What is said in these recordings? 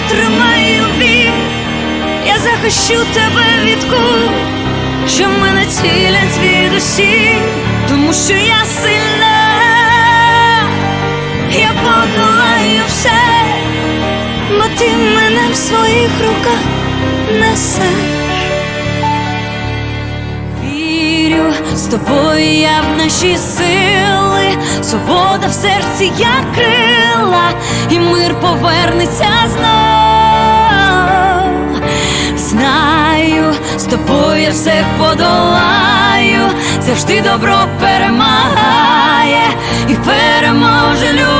я витримаю я захищу тебе від кул, що мене цілять звідусіль, тому що я сильна, я подолаю все, бо ти мене в своїх руках несеш. Вірю, з тобою я в наші сили, свобода в серці як крила, і мир повернеться знов. Знаю, з тобою все подолаю, завжди добро перемагає і переможе любов,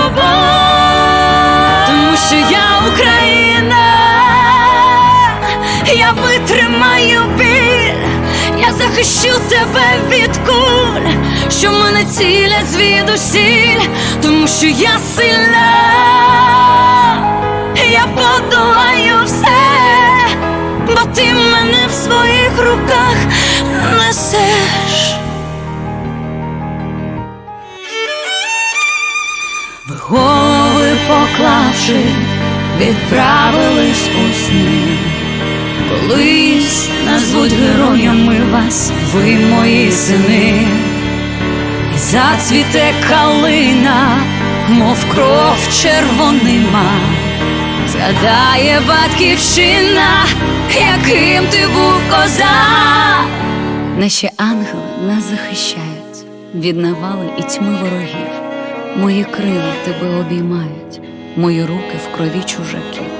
захищу тебе від куль, що мене цілять звідусіль, тому що я сильна, я подолаю все, бо ти мене в своїх руках несеш. В голови поклавши, відправились у сни. Колись назвуть героями вас, ви мої сини, і зацвіте калина, мов кров червонима, згадає батьківщина, яким ти був козак. Наші ангели нас захищають від навали і тьми ворогів. Мої крила тебе обіймають, мої руки в крові чужаків.